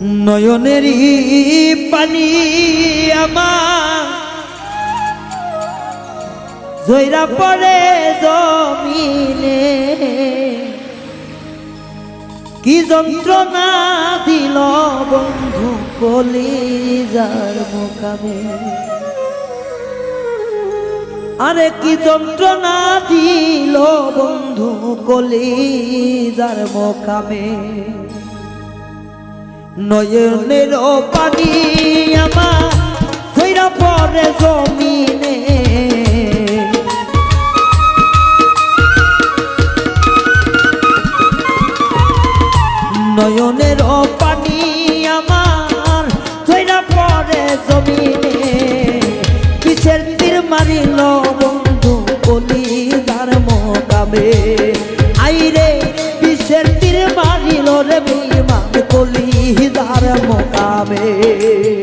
নয়নেরই পানি আমার। জৈরা পড়ে জমিনে। কি যন্ত্রণা দিল বন্ধু কলিজার মোকামে। আরে কি যন্ত্রণা দিল বন্ধু কলিজার মোকামে। নয়নের পানি আমার ধৈরা পরে জমিনে। নয়নের পানি আমার ধৈরা পরে জমিনে। কিসের তীর মারিল বন্ধু কলি যার মোকাবে যার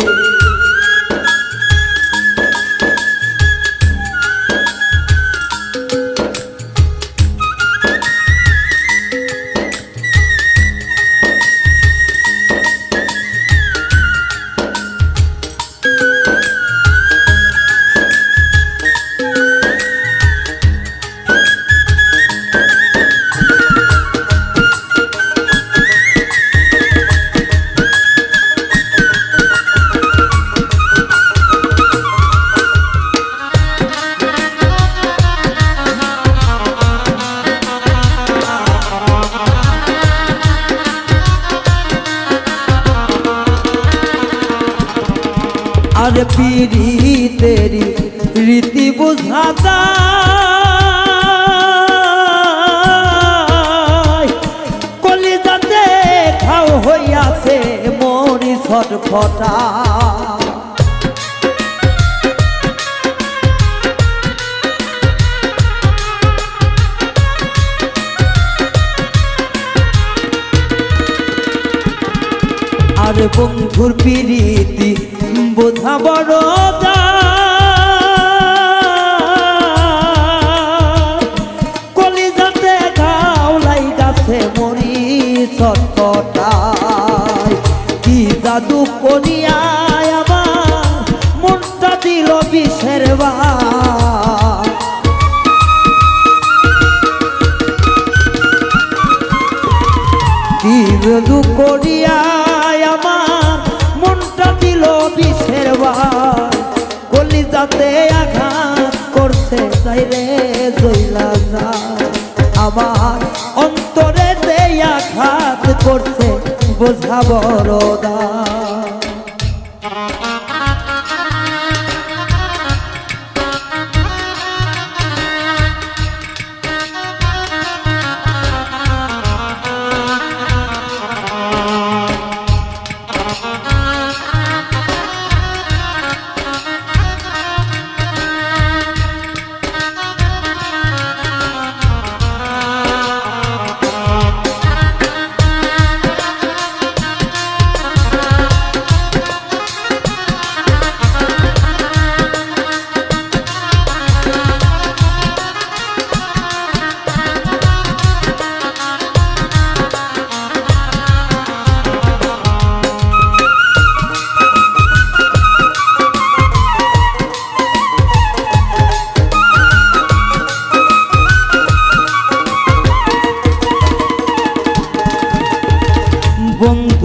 পিড়ি তেরি রীতি বুঝাতা কলিজাতে খাও হইয়াছে মরি ছটফটা আর বন্ধুর পিরিতি বড় কলিজাতে ঘাওলাই গাছে মরি ছটফটায় কি জাদু করিয়ায় আমার মনটা দিল বিষের বা কি বেদু করিয়ায় যাতে আঘাত করছে চাইরে জইলা যা আমার অন্তরে দেয়া আঘাত করছে বোঝা বড়দা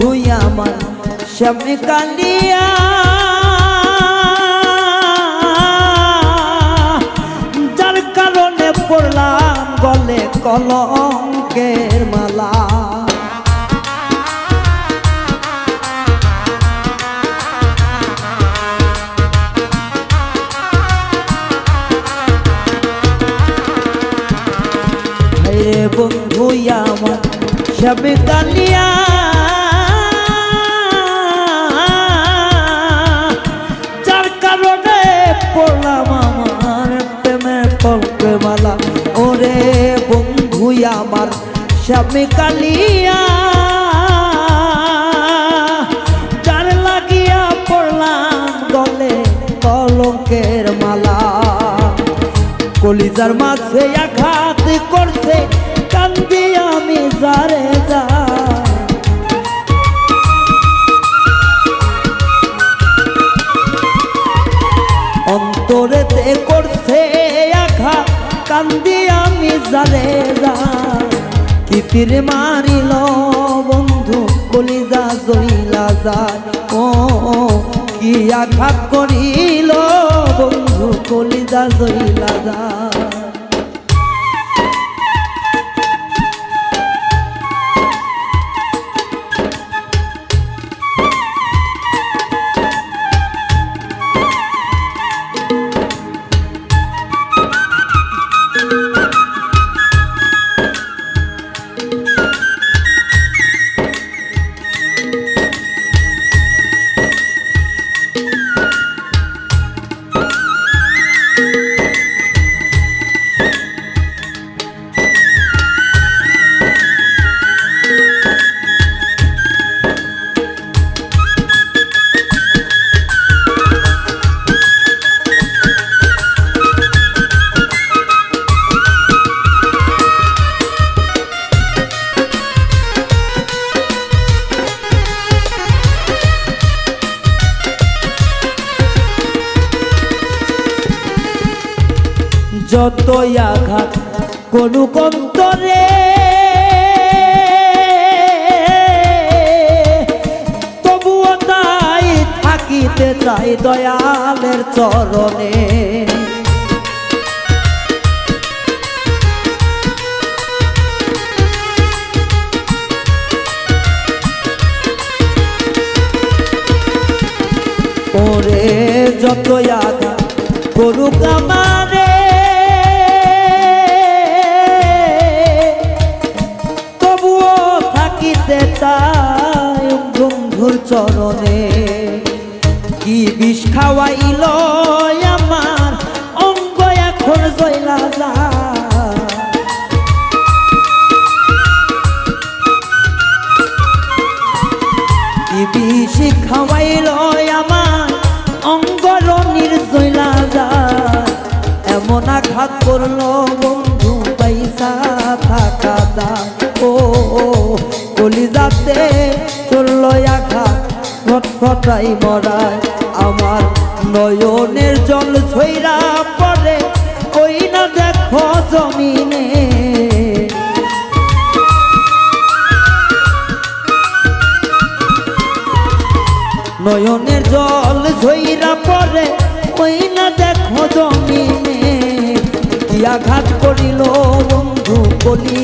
আমার সামনে কালিয়া যার কারণে পড়লাম গলে কলঙ্কের মালা। শ্যাম কালিয়া। যার লাগিয়া পড়লাম গলে কলঙ্কের মালা। কলিজার মাঝে আঘাত করছে, কান্দি আমি যারে যা। অন্তরেতে করছে আঘাত, কান্দি আমি যারে যা। কিতির মারিল বন্ধু কলিজা জইলা যায়। ও কি আঘাত করিল বন্ধু কলিজা জইলা যায়। যতই আঘাত কোনো কন্তরে তবুও তাই থাকিতে চাই দয়ালের চরণে। ওরে যতই আঘাত বন্ধুর চরণে। কি বিষ খাওয়াইল আমার অঙ্গ এখন জয়লা যা কি বিষ খাওয়াইল আমার অঙ্গ অঙ্গর নির্জলা যা এমন আঘাত করল বন্ধু, পয়সা থাকা দা ও কলিজাতে করল আঘাত ফটফটাই মরায়। আমার নয়নের জল ছইরা পড়ে ওই না দেখো জমিনে। নয়নের জল ঝইরা পড়ে ওই না দেখো জমিনে। কি আঘাত করিল বলি,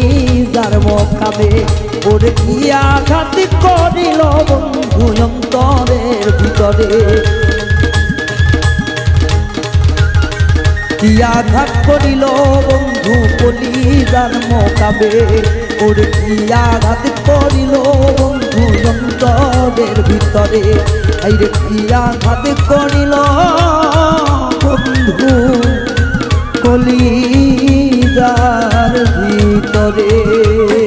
যার মখাবে ওরে কি আঘাত করিল বন্ধু অন্তরের ভিতরে? কি আঘাত করিল বন্ধু বলি, যার মকাবে ওর কি আঘাত করিল বন্ধু অন্তরের ভিতরে? আইরে, কি আঘাত করিল বন্ধু কলি ভিতরে